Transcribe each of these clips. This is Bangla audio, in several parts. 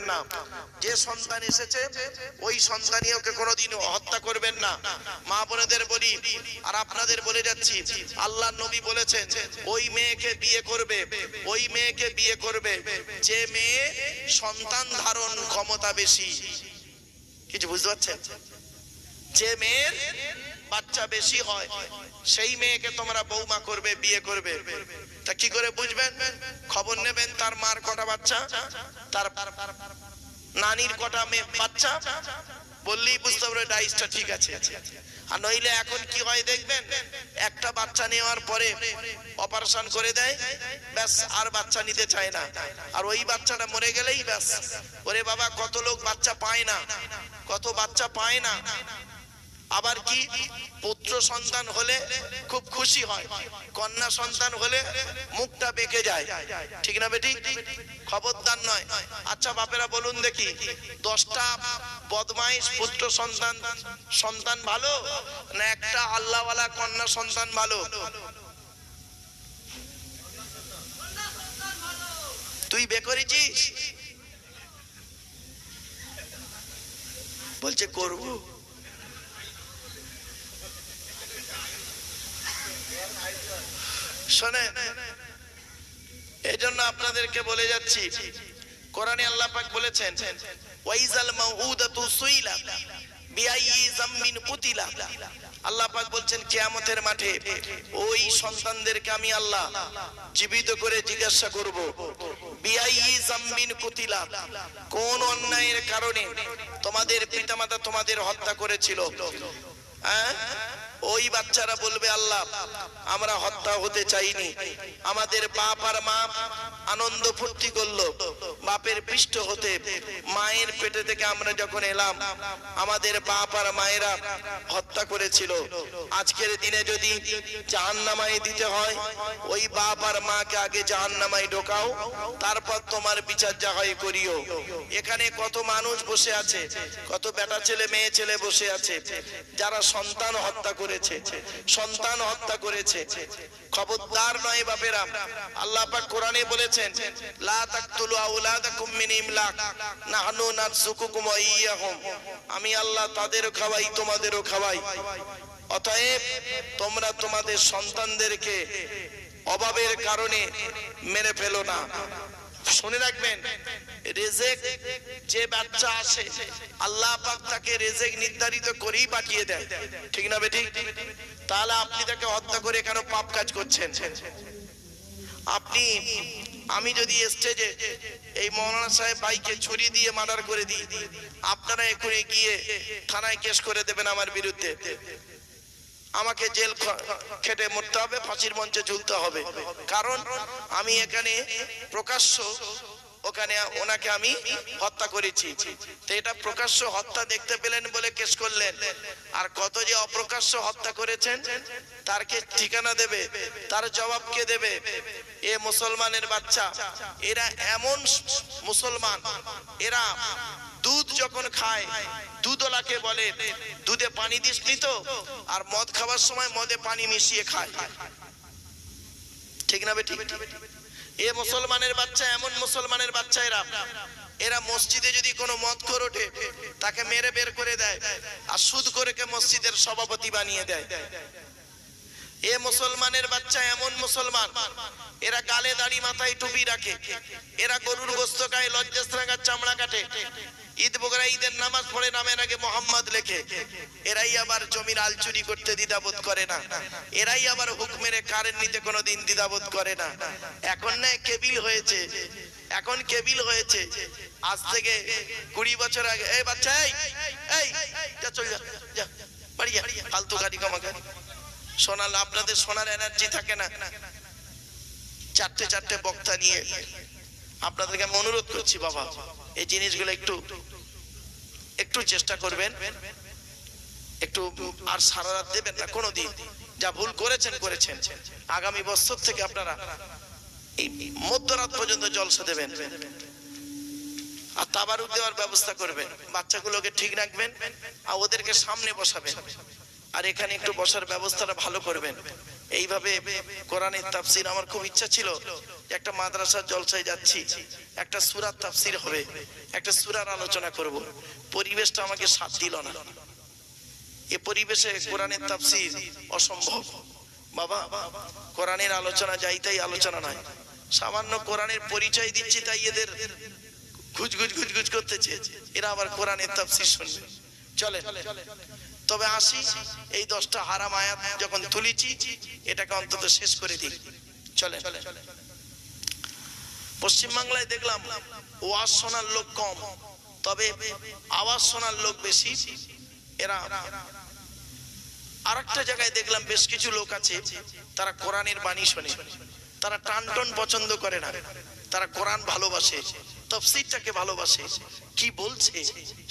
করবেন না। যে সন্তান এসেছে, ওই সন্তানই ওকে কোনোদিন হত্যা করবেন না। মা বোনেদের বলি, আর আপনাদের বলে যাচ্ছি আল্লাহ নবী বলেছেন, ওই মেয়েকে বিয়ে করবে, ওই মেয়েকে বিয়ে করবে। যে মেয়ে সন্তান ধারণ ক্ষমতা বেশি। কিছু বুঝতে পারছেন? যে মেয়ের বাচ্চা বেশি হয়, সেই মেয়েকে তোমরা বৌমা করবে, বিয়ে করবে। তা কি করে বুঝবেন? খবর নেবেন তার মার কটা বাচ্চা, তার নানির কটা মেয়ে বাচ্চা। বললেই বুঝতে পারবে ডাইসটা ঠিক আছে। আর নইলে এখন কি হয় দেখবেন? একটা বাচ্চা নেওয়ার পরে অপারেশন করে দেয়, ব্যাস আর বাচ্চা নিতে চায় না। আর ওই বাচ্চাটা মরে গেলেই ব্যাস। ওরে বাবা, কত লোক বাচ্চা পায় না, কত বাচ্চা পায় না। আবার কি? পুত্র সন্তান হলে খুব খুশি হয়, কন্যা সন্তান হলে মুখটা বেঁকে যায়। ঠিক না বেটি? খবরদার নয়। আচ্ছা বাপেরা, বলুন দেখি, দশটা বদমাইশ পুত্র সন্তান সন্তান ভালো না একটা আল্লাহওয়ালা কন্যা সন্তান ভালো? তুই বে করেছিস? বলছে, করব। শোনেন এই জন্য আপনাদেরকে বলে যাচ্ছি, কোরআনে আল্লাহ পাক বলেছেন, ওয়াইজাল মাউউদাতু সুইলা বিআইয়ি জামমিন কুতিলা। আল্লাহ পাক বলছেন, কিয়ামতের মাঠে ওই সন্তানদেরকে আমি আল্লাহ জীবিত করে জিজ্ঞাসা করব, বিআইয়ি জামমিন কুতিলা, কোন অন্যায়ের কারণে তোমাদের পিতামাতা তোমাদের হত্যা করেছিল? হ্যাঁ? ওই বাচ্চারা বলবে, আল্লাহ, আমরা হত্যা হতে চাইনি। আমাদের বাপ আর মা আনন্দ ফুর্তি করল। বাপের পৃষ্ঠ হতে, মায়ের পেটে থেকে আমরা যখন এলাম, আমাদের বাপ আর মায়েরা হত্যা করেছিল। আজকের দিনে যদি জাহান্নামায় দিতে হয়, ওই বাপ আর মাকে আগে জাহান্নামায় ঢোকাও, তারপর তোমার বিচার যা হয় করিও। এখানে কত মানুষ বসে আছে, কত বেটা ছেলে, মেয়ে ছেলে বসে আছে, যারা সন্তান হত্যা করেছে, সন্তান হত্যা করেছে। খবরদার নয় বাপেরা। আল্লাহ পাক কোরআনে বলেছেন, লা তাকতুলু আওলাদাকুম মিন ইমলাক, নাহনু নারযুকুকুম ওয়া ইয়্যাহুম আমি আল্লাহ তাদেরও খাওয়াই, তোমাদেরও খাওয়াই। অতএব তোমরা তোমাদের সন্তানদেরকে অভাবের কারণে মেরে ফেলো না। শুনে রাখবেন, রেজেক যে বাচ্চা আসে, আল্লাহ পাক তাকে রেজেক নির্ধারিত করেই পাঠিয়ে দেয় ঠিক না বেটি? তাহলে আপনি তাকে হত্যা করে কেন পাপ কাজ করছেন? আপনি, আমি যদি স্টেজে এই মৌলানা সাহেব ভাইকে ছুরি দিয়ে মার্ডার করে দিই, আপনারা এখনই গিয়ে থানায় কেস করে দেবেন আমার বিরুদ্ধে। আমাকে জেল খেটে মরতে হবে, ফাঁসির মঞ্চে ঝুলতে হবে। কারণ আমি এখানে প্রকাশ্য ওখানে ওনাকে আমি হত্যা করেছি। তো এটা প্রকাশ্য হত্যা দেখতে পেলেন বলে কেস করলেন। আর কত যে অপ্রকাশ্য হত্যা করেছেন, তার কে ঠিকানা দেবে? তার জবাব কে দেবে? এ মুসলমানের বাচ্চা। এরা এমন মুসলমান। এরা দুধ যখন খায় দুধওয়ালাকে বলে, দুধে পানি দিস নি তো? আর মদ খাওয়ার সময় মদে পানি মিশিয়ে খায়। ঠিক না বেটি এ মুসলমানের বাচ্চা, এমন মুসলমানের বাচ্চা এরা। এরা মসজিদে যদি কোনো মদ করে ওঠে, তাকে মেরে বের করে দেয় আর সুদ করে কে মসজিদের সভাপতি বানিয়ে দেয়। এ মুসলমানের বাচ্চা, এমন মুসলমান, এরা গালে দাড়ি মাথায় টুপি রাখে, এরা গরুর গোস্ত খায় লজ্জাস্ত্রাঙ্গার চামড়া কাটে ঈদ বগরা ঈদের নামাজ পড়ে নামের আগে মোহাম্মদ লেখে, এরাই আবার জমির আল চুরি করতে দ্বিধাবোধ করে না। এরাই আবার হুক মেরে কারেন্ট নিতে কোনোদিন দ্বিধাবোধ করে না। এখন না কেবিল হয়েছে, এখন কেবিল হয়েছে। আজ থেকে কুড়ি বছর আগে, এই বাচ্চা, এই এই, যা চল, যা যা, বাড়ি যা, ফালতু গাড়ি কমাকে। শোনাল আপনাদের শোনার এনার্জি থাকে না। চারটে চারটে বক্তা নিয়ে। আপনাদেরকে আমি অনুরোধ করছি, বাবা। এই জিনিসগুলো একটু একটু চেষ্টা করবেন। একটু আর সারা রাত দেবেন না, কোনোদিন। যা ভুল করেছেন করেছেন। আগামী বছর থেকে আপনারা এই মধ্যরাত পর্যন্ত জলসা দেবেন। আর তাবারু দেওয়ার ব্যবস্থা করবেন। বাচ্চাগুলোকে ঠিক রাখবেন আর ওদেরকে সামনে বসাবেন। আর এখানে একটু বসার ব্যবস্থাটা ভালো করবেন। এইভাবে কোরআনের তাফসির আমার খুব ইচ্ছা ছিল। একটা মাদ্রাসার জলসায় যাচ্ছি, একটা সুরার তাফসির হবে, একটা সুরার আলোচনা করব। পরিবেশটা আমাকে সাথ দিল না। এ পরিবেশে কোরআনের তাফসির অসম্ভব। বাবা, কোরআনের আলোচনা যাই তাই আলোচনা নয়। সামান্য কোরআনের পরিচয় দিচ্ছি তাই এদের ঘুজ ঘুজ ঘুজ ঘুজ করতেছে এরা আবার কোরআনের তাফসির শুনবে। চলে তবে আসি এই দশটা হারাম আয়াত যখন তুলেছি, এটাকে অন্তত শেষ করে দিই। চলে পশ্চিমবাংলায় দেখলাম ওয়াজ শোনার লোক কম, তবে আওয়াজ শোনার লোক বেশি। এরা আর একটা জায়গায় দেখলাম বেশ কিছু লোক আছে, তারা কোরআনের বাণী শোনে। তারা টান টন পছন্দ করে না। তারা কোরআন ভালোবাসে, তফসিরটাকে ভালোবাসে, কি বলছে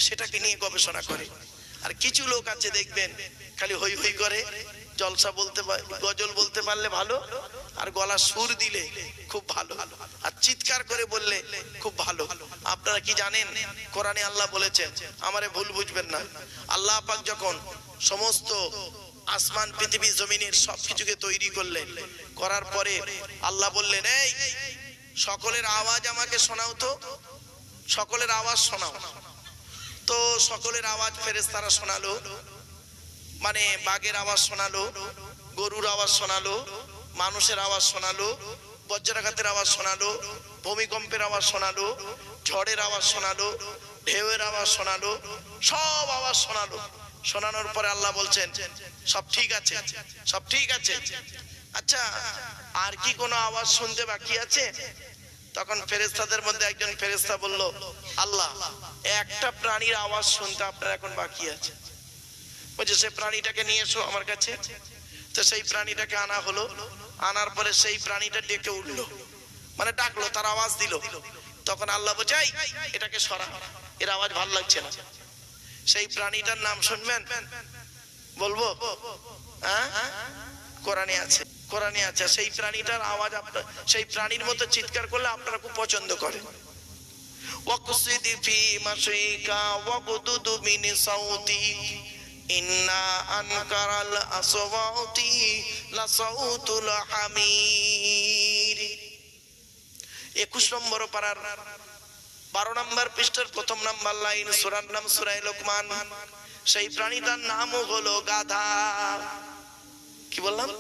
সেটাকে নিয়ে গবেষণা করে। আর কিছু লোক আছে দেখবেন, খালি হই হই করে, জলসা বলতে গজল বলতে পারলে ভালো, আর গলা সুর দিলে খুব ভালো। আর চিৎকার করে বললে খুব ভালো। আপনারা কি জানেন, কোরআনে আল্লাহ বলেছেন, আমারে ভুল বুঝবেন না। আল্লাহ পাক যখন সমস্ত আসমান, পৃথিবী, জমিনের সবকিছুকে তৈরি করলেন, করার পরে আল্লাহ বললেন, এই, সকলের আওয়াজ আমাকে শোনাও তো, সকলের আওয়াজ শোনাও। তো সকলের আওয়াজ ফেরেশতারা শোনালো। মানে বাঘের আওয়াজ শোনালো, গরুর আওয়াজ শোনালো, মানুষের আওয়াজ শোনালো, বজ্রাঘাতের আওয়াজ শোনালো, ভূমিকম্পের আওয়াজ শোনালো, ঝড়ের আওয়াজ শোনালো, ঢেউয়ের আওয়াজ শোনালো, সব আওয়াজ শোনালো। শোনানোর পরে আল্লাহ বলছেন, সব ঠিক আছে, সব ঠিক আছে। আচ্ছা আর কি কোনো আওয়াজ শুনতে বাকি আছে? তখন ফেরেস্তাদের মধ্যে একজন ফেরেস্তা বলল, আল্লাহ একটা প্রাণীর আওয়াজ শুনতে আপনার এখন বাকি আছে। বলছে সে প্রাণীটাকে নিয়ে এসো আমার কাছে। তো সেই প্রাণীটাকে আনা হলো। আনার পরে সেই প্রাণীটা ডেকে উঠল। মানে ডাকলো তার আওয়াজ দিল। তখন আল্লাহ বোঝাই "এই, এটাকে সরা। এর আওয়াজ ভালো লাগছে না। সেই প্রাণীটার নাম শুনবেন? বলব? হ্যাঁ? কোরআনে আছে কোরআনে আছে। সেই প্রাণীটার আওয়াজ আপনার সেই প্রাণীর মতো চিৎকার করলে আপনারা খুব পছন্দ করেন। وقصد في مشيك وقدد من صوتك إن أنكر الأصوات لصوت الحمير একুশ নম্বর পাড়ার বারো নম্বর পৃষ্ঠার প্রথম নাম্বার লাইন সুরার নাম সুরাই লোকমান সেই প্রাণীটার নামও হলো গাধা কি বললাম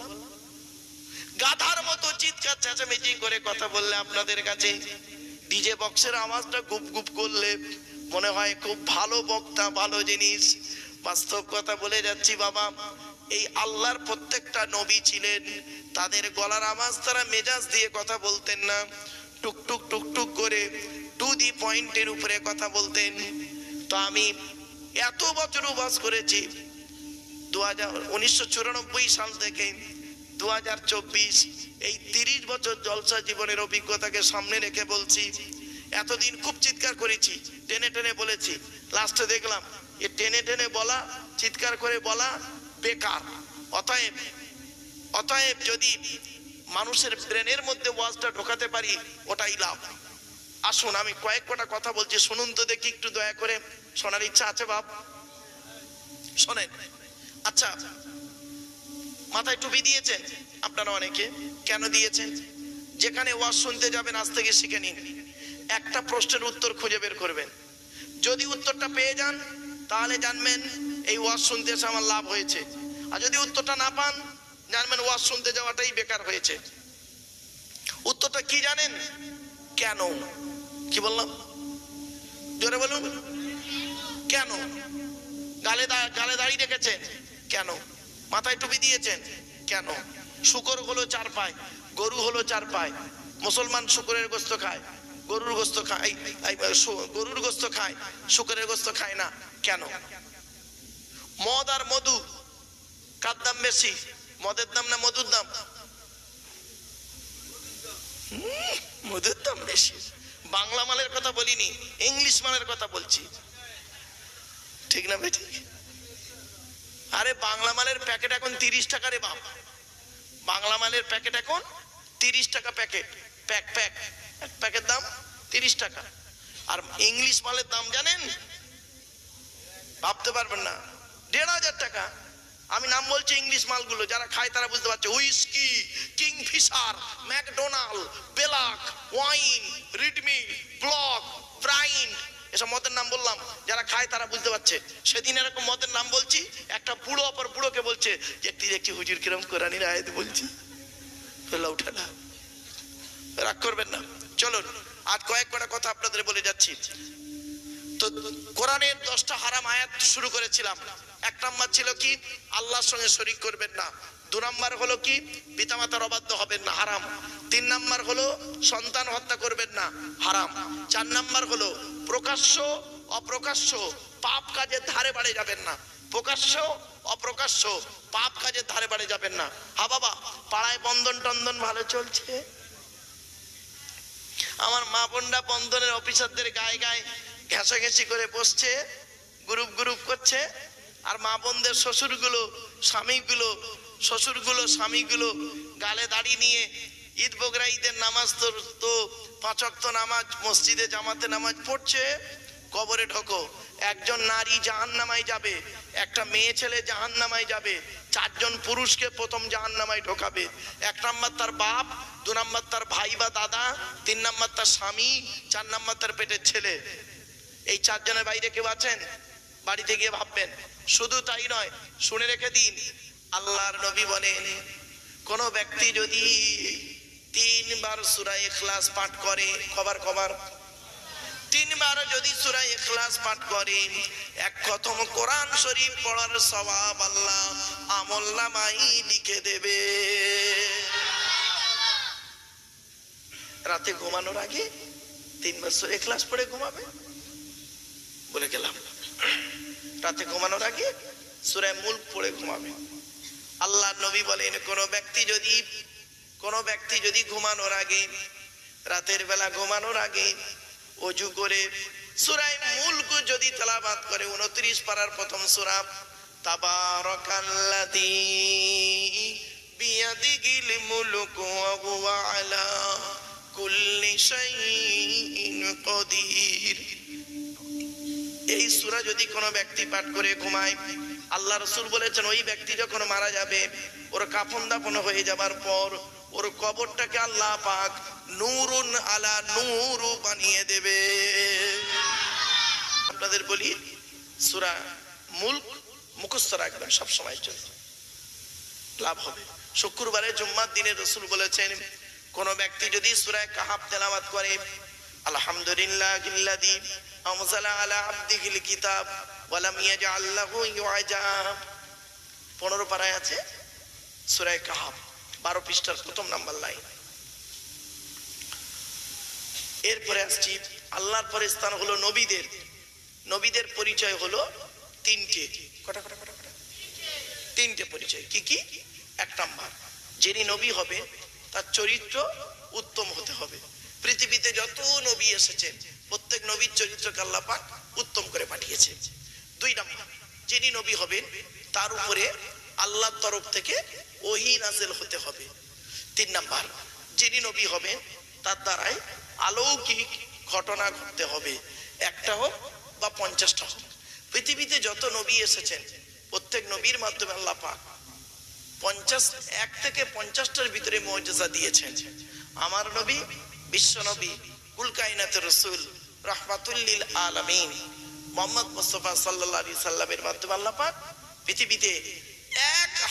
গাধার মতো চিৎকার চেঁচামেচি করে কথা বললে আপনাদের কাছে ডিজে বক্সের আওয়াজটা গুপ গুপ করলে মনে হয় খুব ভালো বক্তা, ভালো জিনিস। বাস্তব কথা বলে যাচ্ছি বাবা, এই আল্লাহর প্রত্যেকটা নবী ছিলেন। তাদের গলার আওয়াজ তারা মেজাজ দিয়ে কথা বলতেন না। টুকটুক টুকটুক করে টু দি পয়েন্টের উপরে কথা বলতেন। তো আমি এত বছর বাস করেছি দু হাজার উনিশশো সাল থেকে দু হাজার চব্বিশ। এই তিরিশ বছর জলসা জীবনের অভিজ্ঞতাকে সামনে রেখে বলছি, এতদিন খুব চিৎকার করেছি, টেনে টেনে বলেছি। লাস্টে দেখলাম, এ টেনে টেনে বলা, চিৎকার করে বলা বেকার। অতএব অতএব যদি মানুষের ব্রেনের মধ্যে ওয়াজটা ঢোকাতে পারি, ওটাই লাভ। আসুন, আমি কয়েক কটা কথা বলছি, শুনুন তো দেখি একটু দয়া করে। শোনার ইচ্ছা আছে বাপ? শোনেন। আচ্ছা মাথায় টুপি দিয়েছেন আপনারা অনেকে কেন দিয়েছেন? যেখানে ওয়াজ শুনতে যাবেন, আজ থেকে শিখে নিন। একটা প্রশ্নের উত্তর খুঁজে বের করবেন। যদি উত্তরটা পেয়ে যান, তাহলে জানবেন এই ওয়াজ শুনতে এসে আমার লাভ হয়েছে। আর যদি উত্তরটা না পান, জানবেন ওয়াজ শুনতে যাওয়াটাই বেকার হয়েছে। উত্তরটা কি জানেন? কেন? কি বললাম? জোরে বলুন। কেন? গালে গালে দাঁড়িয়ে রেখেছেন? কেন? মাথায় টুপি দিয়েছেন। কেন? শুকর হলো চার পায়, গরু হলো চার পায়। মুসলমান শুকরের গোস্ত খায়, গরুর গোস্ত খায় গরুর গোস্ত খায়, শুকরের গোস্ত খায় না। কেন? মদ আর মধু, কার দাম বেশি? মদের দাম না মধুর দাম? মধুর দাম বেশি। বাংলা মালের কথা বলিনি, ইংলিশ মালের কথা বলছি। ঠিক না ভাই ঠিক আরে বাংলা মালের প্যাকেট এখন তিরিশ টাকা রে বাপ। বাংলা মালের প্যাকেট এখন তিরিশ টাকা প্যাকেট। Pack pack. এক প্যাকেট দাম তিরিশ টাকা। আর ইংলিশ মালের দাম জানেন? ভাবতে পারবেন না। দেড় হাজার টাকা। আমি নাম বলছি ইংলিশ মালগুলো, যারা খায় তারা বুঝতে পারছে। Whisky, Kingfisher, McDonald, black, wine, Redmi, ব্লক প্রাইন এসব মদের নাম বললাম, যারা খায় তারা বুঝতে পারছে। সেদিন এরকম মদের নাম বলছি, একটা বুড়ো অপর বুড়োকে বলছে যে তুই দেখছি হুজুর কিরম কোরআনির আয়াত বলছি। উঠে না। রাগ করবেন না। চলুন আজ কয়েক কটা কথা আপনাদের বলে যাচ্ছি। তো কোরআনের দশটা হারাম আয়াত শুরু করেছিলাম। এক নাম্বার ছিল কি, আল্লাহর সঙ্গে শরিক করবেন না। দু নাম্বার হলো কি, পিতামাতার অবাধ্য হবেন না, হারাম। তিন নাম্বার হলো, সন্তান হত্যা করবেন না, হারাম। চার নাম্বার হলো প্রকাশ্য, অপ্রকাশ্য, পাপ কাজের ধারে বাড়ে যাবেন না। প্রকাশ্য, অপ্রকাশ্য, পাপ কাজের ধারে বাড়ে যাবেন না। হা বাবা, পাড়ায় বন্ধন টন্দন ভালো চলছে? আমার মা বোনরা বন্ধনের অফিসারদের গায়ে গায়ে ঘেঁষাঘেঁষি করে বসছে, গ্রুপ গ্রুপ করছে। আর মা বোনদের শ্বশুরগুলো, স্বামীগুলো শ্বশুরগুলো, স্বামীগুলো গালে দাড়ি নিয়ে ঈদ বগরা ঈদের নামাজ তো তো পাঁচক্ত নামাজ, মসজিদে জামাতে নামাজ পড়ছে, কবরে ঢোকো। একজন নারী জাহান নামায় যাবে, একটা মেয়ে ছেলে জাহান নামায় যাবে, চারজন পুরুষকে প্রথম জাহান নামায় ঢোকাবে। এক নাম্বার তার বাপ, দু নাম্বার তার ভাই বা দাদা, তিন নাম্বার তার স্বামী, চার নাম্বার তার পেটের ছেলে। এই চারজনের বাইরে কেউ আছেন? বাড়িতে গিয়ে ভাববেন। শুধু তাই নয়, শুনে রেখে দিন, আল্লাহর নবী বলেন, কোন ব্যক্তি যদি তিনবার সুরা ইখলাস পাঠ করে, কবার কবার? তিনবার যদি সূরা ইখলাস পাঠ করে, এক কথম কোরআন শরীফ পড়ার সওয়াব আল্লাহ আমল নামাই লিখে দেবে। রাতে ঘুমানোর আগে তিনবার সূরা ইখলাস পড়ে ঘুমাবে? বলে গেলাম। রাতে ঘুমানোর আগে সুরায় মুলক পড়ে ঘুমাবে। আল্লাহ নবী বলেন, কোন ব্যক্তি যদি কোন ব্যক্তি যদি ঘুমানোর আগে, রাতের বেলা ঘুমানোর আগে অজু করে সুরাই মুলক যদি তেলাবাত করে, উনত্রিশ পারার প্রথম সুরা, তাবারাকাল্লাযী বিয়াদিহিল মুলকু ওয়া আলা কুল্লি শাইইন কদির এই সূরা যদি কোনো ব্যক্তি পাঠ করে ঘুমায়, আল্লাহ রসুল বলেছেন, ওই ব্যক্তি যখন মারা যাবে, ওর কাফন দাফন হয়ে যাবার পর ওর কবরটাকে আল্লাহ পাক নূরুন আলা নূরু বানিয়ে দেবে। আপনাদের বলি, সুরা মুলক মুখস্থ রাখবেন সব সময়ের জন্য। লাভ হবে। শুক্রবারে জুম্মার দিনে রসুল বলেছেন, কোন ব্যক্তি যদি সুরায় কাহাব তেলাওয়াত করে, আলহামদুলিল্লাহ ইল্লাযী আনজালা আলা আবদিহিল কিতাব ওয়া লাম ইয়াজআল লাহু ইওয়াজা। 15 পারায় আছে সুরায় কাহাব 12 পৃষ্ঠার প্রথম নাম্বার লাইন। এরপরে আসছি, আল্লাহর পরে স্থান হলো নবীদের। নবীদের পরিচয় হলো তিনটে। কটা কটা কটা কটা? তিনটে পরিচয়। কি কি? এক নাম্বার, যিনি নবী হবে, তার চরিত্র উত্তম হতে হবে। পৃথিবীতে যত নবী এসেছেন প্রত্যেক নবীর চরিত্রকে আল্লাহ পাক উত্তম করে পাঠিয়েছে। দুই নাম্বার, যিনি নবী হবেন, তার উপরে আল্লাহর তরফ থেকে ওহি নাজেল হতে হবে। তিন নাম্বার, যিনি নবী হবেন, তার দ্বারাই অলৌকিক ঘটনা ঘটতে হবে। একটা হোক বা পঞ্চাশটা হোক। পৃথিবীতে যত নবী এসেছেন, প্রত্যেক নবীর মাধ্যমে আল্লাহ পাক পঞ্চাশ, এক থেকে পঞ্চাশটার ভিতরে মর্যাদা দিয়েছেন। আমার নবী, বিশ্ব নবী কুলকাইনাতের রসুল রহমাতুল্লিল আলামিন, মোহাম্মদ মুস্তফা আলাইহি সাল্লামের মাধ্যমে আল্লাহ পাক পৃথিবীতে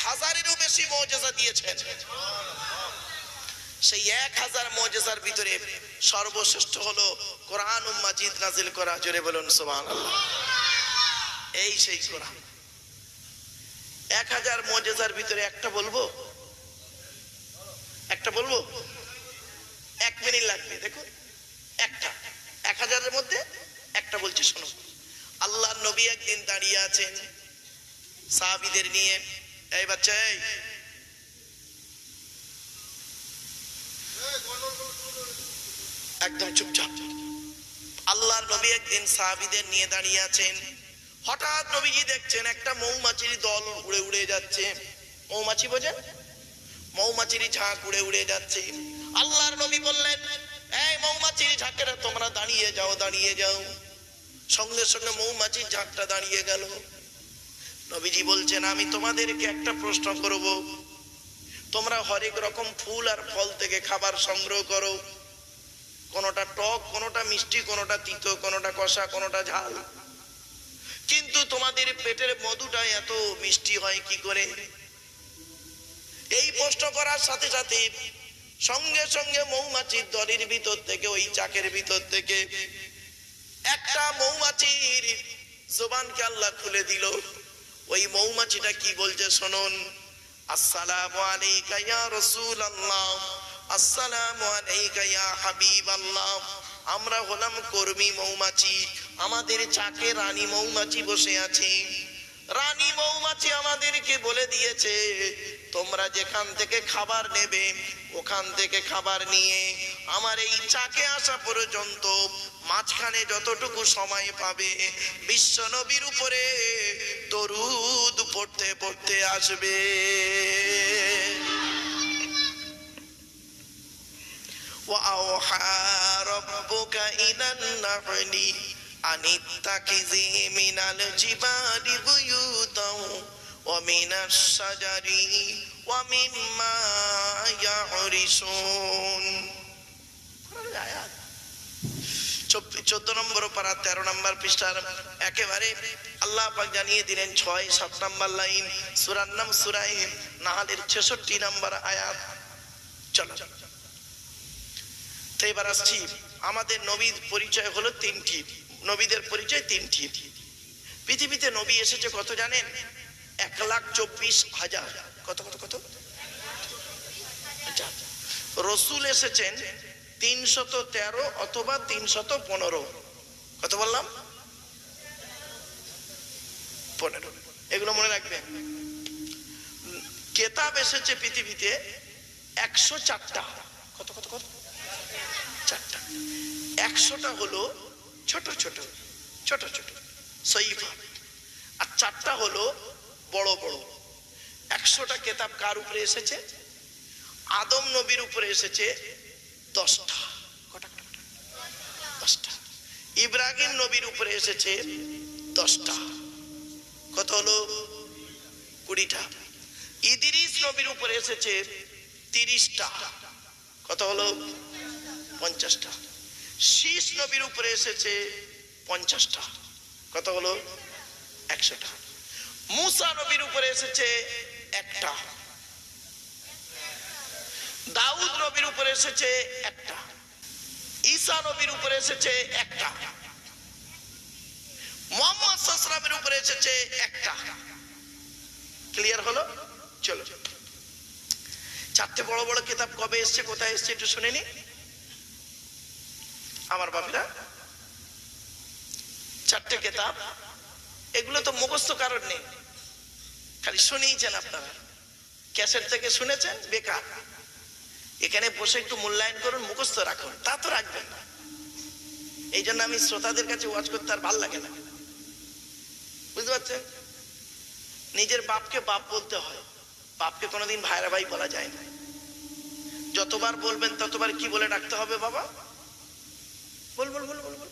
হাজারেরও বেশি মর্যাদা দিয়েছেন। সেই এক হাজার মজেজার ভিতরে সর্বশ্রেষ্ঠ হলো কোরআন মাজিদ নাজিল করা। জোরে বলুন, সুবহানাল্লাহ। এই সেই কোরআন। এক হাজার মজেজার ভিতরে একটা বলব? একটা বলব? এক মিনিট লাগবে, দেখুন। একটা। এক হাজারের মধ্যে একটা বলছি শোনো আল্লাহ নবী একদিন দাঁড়িয়ে আছেন সাহাবিদের নিয়ে। এই বাচ্চা, এই। একদম চুপচাপ। আল্লাহর নবী একদিন সাহাবিদের নিয়ে দাঁড়িয়ে আছেন। হঠাৎ নবীজি দেখছেন একটা মৌমাছির দল উড়ে উড়ে যাচ্ছে। মৌমাছি বোঝেন? মৌমাছির ঝাঁক উড়ে উড়ে যাচ্ছে। আল্লাহর নবী বললেন, এই মৌমাছির ঝাঁকেরা তোমরা দাঁড়িয়ে যাও দাঁড়িয়ে যাও। সঙ্গে সঙ্গে মৌমাছির ঝাঁকটা দাঁড়িয়ে গেল। নবীজি বলছেন, আমি তোমাদেরকে একটা প্রশ্ন করব। তোমরা হরেক রকম ফুল আর ফল থেকে খাবার সংগ্রহ করো। কোনোটা টক, কোনোটা মিষ্টি, কোনোটা তিতো, কোনোটা কষা, কোনোটা ঝাল। কিন্তু তোমাদের পেটের মধুটা এত মিষ্টি হয় কি করে? এই প্রশ্ন করার সাথে সাথে সঙ্গে সঙ্গে মৌমাছির দলের ভিতর থেকে, ওই চাকের ভিতর থেকে একটা মৌমাছির জোবানকে আল্লাহ খুলে দিল। ওই মৌমাছিটা কি বলছে শুনুন? আসসালামু আলাইকা ইয়া রাসূলুল্লাহ, আসসালামু আলাইকা ইয়া হাবিবাল্লাহ। আমরা হলাম কর্মী মৌমাছি, আমাদের চাকে রানী মৌমাছি বসে আছে। রানী মৌমাছি আমাদেরকে বলে দিয়েছে, তোমরা যেখান থেকে খাবার নেবে, ওখান থেকে খাবার নিয়ে আমার এই চাকে আসা পর্যন্ত মাঝখানে যতটুকু সময় পাবে বিশ্ব নবীর উপরে দরুদ পড়তে পড়তে আসবে وأوحى ربك إلى النحل أن اتخذي من الجبال بيوتا ومن الشجر ومما يعرشون চোদ্দ নম্বর পারা তেরো নম্বর পৃষ্ঠার একেবারে আল্লাহ পাক জানিয়ে দিলেন ছয়, সাত নম্বর লাইন, সুরার নাম সুরাই নাহালের ছেষট্টি নম্বর আয়াত। চলো। তো এবার আসছি, আমাদের নবীর পরিচয় হলো তিনটি, নবীদের পরিচয় তিনটি। পৃথিবীতে নবী এসেছে কত জানেন? এক লাখ চব্বিশ হাজার। কত কত কত? আচ্ছা। রসুল এসেছেন তিনশত তেরো অথবা তিনশত পনেরো। কত বললাম? পনেরো। এগুলো মনে রাখবেন। কেতাব এসেছে পৃথিবীতে একশো চারটা। কত কত কত? চারটা। একশোটা হলো ছোট ছোট ছোট ছোট। সইফা। আর চারটা হলো বড় বড়। একশোটা কেতাব কার উপরে এসেছে? আদম নবীর উপরে এসেছে দশটা? দশটা। ইব্রাহিম নবীর উপরে এসেছে দশটা। কত হলো? কুড়িটা। ইদিরিস নবীর উপরে এসেছে তিরিশটা। কত হলো? পঞ্চাশটা। শীষ নবীর উপরে এসেছে পঞ্চাশটা। কত হলো? একশোটা। মুসা নবীর উপরে এসেছে একটা। দাউদ নবীর উপরে এসেছে একটা, ঈসা নবীর উপরে এসেছে একটা, মোহাম্মদ সাসরামের উপরে এসেছে একটা। ক্লিয়ার হলো? চলো। চারটে বড় বড় কিতাব কবে এসছে, কোথায় এসছে একটু শুনে নি। আমার বাপিরা, চারটে কিতাব, এগুলো তো মুখস্থ কারণ নেই। খালি শুনেইছেন আপনারা। ক্যাসেট থেকে শুনেছেন? বেকার। এখানে বসে একটু মূল্যায়ন করুন, মুখস্থ রাখুন, তা তো রাখবেন না। এই জন্য আমি শ্রোতাদের কাছে ওয়াজ করতে আর ভালো লাগে না। বুঝতে পারছেন? নিজের বাপকে বাপ বলতে হয়। বাপকে কোনোদিন ভাইরা ভাই বলা যায় না। যতবার বলবেন, ততবার কি বলে ডাকতে হবে বাবা? বল বল বল বল বল।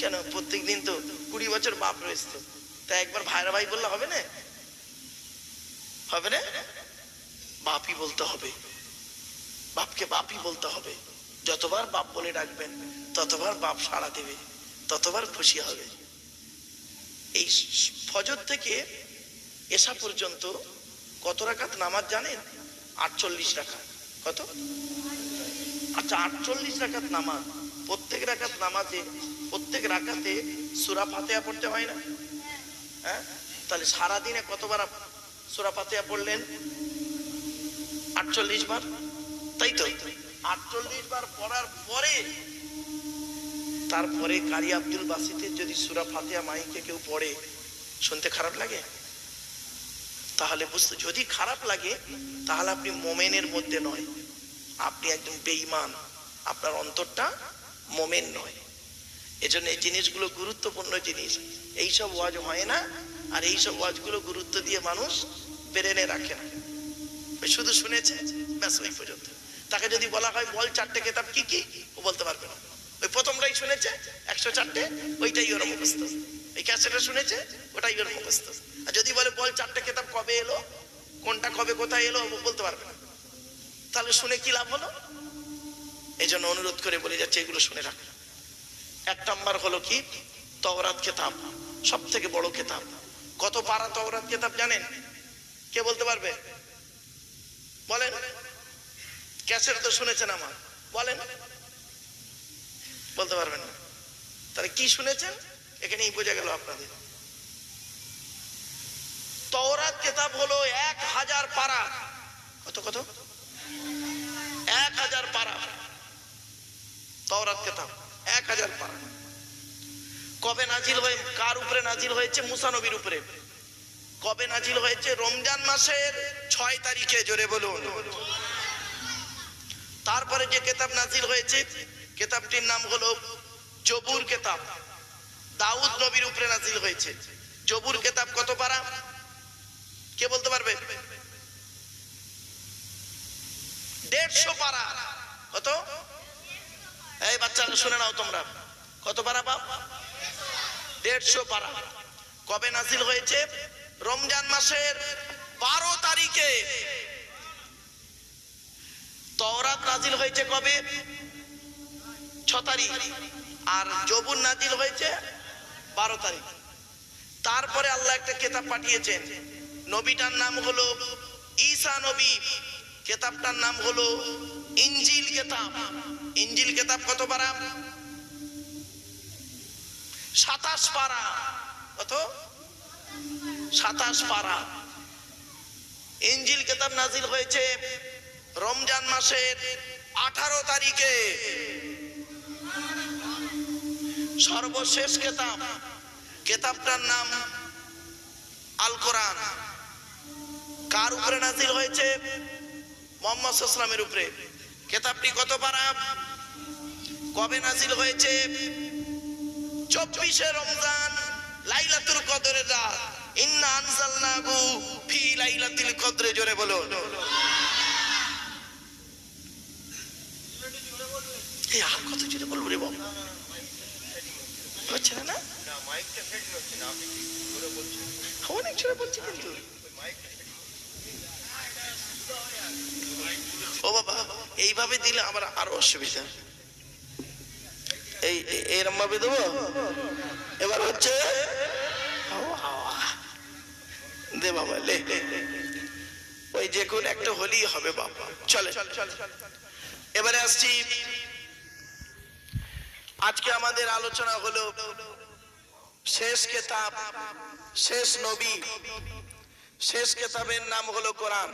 কেন? প্রত্যেক দিন তো কুড়ি বছর বাপ রয়েছে। তো। একবার ভাইরা ভাই বললে হবে না? হবে না? বাপই বলতে হবে। বাপকে বাপই বলতে হবে। যতবার বাপ বলে ডাকবেন, ততবার বাপ সাড়া দেবে, ততবার খুশি হবে। এই ফজর থেকে এসা পর্যন্ত কত রাকাত নামাজ জানেন? আটচল্লিশ রাকাত। কত? আচ্ছা আটচল্লিশ রাকাত নামাজ। প্রত্যেক রাকাত নামাজে, প্রত্যেক রাকাতে সুরা ফাতেহা পড়তে হয় না? হ্যাঁ? তাহলে সারাদিনে কতবার সুরা ফাতেহা পড়লেন? আটচল্লিশ বার? তাই তো? আটচল্লিশ বার পড়ার পরে, তারপরে কারি আব্দুল বাসিতের যদি সুরা ফাতেহা মাইকে কেউ পড়ে, শুনতে খারাপ লাগে? তাহলে বুঝতে, যদি খারাপ লাগে, তাহলে আপনি মোমেনের মধ্যে নয়। আপনি একজন বেঈমান। আপনার অন্তরটা মোমেন নয়। এজন্য এই জিনিসগুলো গুরুত্বপূর্ণ জিনিস। এইসব ওয়াজ হয় না, আর এইসব ওয়াজগুলো গুরুত্ব দিয়ে মানুষ বেরেনে রাখে না। শুধু শুনেছে, ব্যাস ওই পর্যন্ত। তাকে যদি বলা হয় বল চারটে কেতাব কি কি, ও বলতে পারবে না। ওই প্রথমটাই শুনেছে, একশো চারটে, ওইটাই ওর মুখস্থ। এই ক্যাসেটটা শুনেছে, ওটাই ওর মুখস্থ। আর যদি বলে বল চারটে কেতাব কবে এলো, কোনটা কবে কোথায় এলো, ও বলতে পারবে না। তাহলে শুনে কি লাভ হলো? এই জন্য অনুরোধ করে বলে যাচ্ছে, এগুলো শুনে রাখ। এক নম্বর হলো কি? তওরাত কেতাব সব থেকে বড় কেতাব। কত পারা তওরাত কেতাব জানেন? কে বলতে পারবে? বলেন। ক্যাসেট তো শুনেছেন আমার। বলেন। বলতে পারবেন না। তাহলে কি শুনেছেন? এখানেই বোঝা গেল আপনাদের। তওরাত কেতাব হলো এক হাজার পারা। কত কত? এক হাজার পারা। তওরাত কেতাব, এক হাজার পারা। কবে নাজিল হয়ে, কার উপরে নাজিল হয়েছে? মুসা নবীর উপরে। কবে নাজিল হয়েছে? রমজান মাসের ছয় তারিখে, জোরে বলুন। তারপরে যে কেতাব নাজিল হয়েছে, কেতাবটির নাম হলো জবুর কেতাব। দাউদ নবীর উপরে নাজিল হয়েছে। জবুর কেতাব কত পারা? কে বলতে পারবে? দেড়শো পারা। কত? এই বাচ্চারা শুনে নাও তোমরা। কত পারা বাপ? দেড়শো পারা। কবে নাজিল হয়েছে? রমজান মাসের বারো তারিখে। তওরাত নাজিল হয়েছে কবে? ছ তারিখ। আর জবুর নাজিল হয়েছে বারো তারিখ। তারপরে আল্লাহ একটা কেতাব পাঠিয়েছেন। নবীটার নাম হলো ঈসা নবী। কেতাবটার নাম হলো ইঞ্জিল কেতাব। ইঞ্জিল কেতাব কত পারা? সাতাশ পারা। কত? সাতাশ পারা। ইঞ্জিল কেতাব নাজিল হয়েছে রমজান মাসের আঠারো তারিখে সর্বশেষ কেতাব। কেতাবটার নাম আল কোরআন। কার উপরে নাজিল হয়েছে? মোহাম্মদ ইসলামের উপরে। কেতাবটি কত পারা? কবে নাজিল হয়েছে? চব্বিশে রমজান, লাইলাতুল কদরের রাত। ইন্না আনজালনাহু ফি লাইলাতুল কদরে, জোরে বলো এই আর কত জোরে বলব রে বাবা হচ্ছে না না? অনেক জোরে বলছি কিন্তু। ও বাবা, এইভাবে দিলে আমার আরও অসুবিধা। এই এরম ভাবে দেবো? এবার হচ্ছে। দে বাবা, লে ওই যে কোন একটা হলেই হবে বাবা। চলে। এবারে আসছি আজকে আমাদের আলোচনা হলো শেষ কেতাব শেষ নবী। শেষ কেতাবের নাম হলো কোরআন।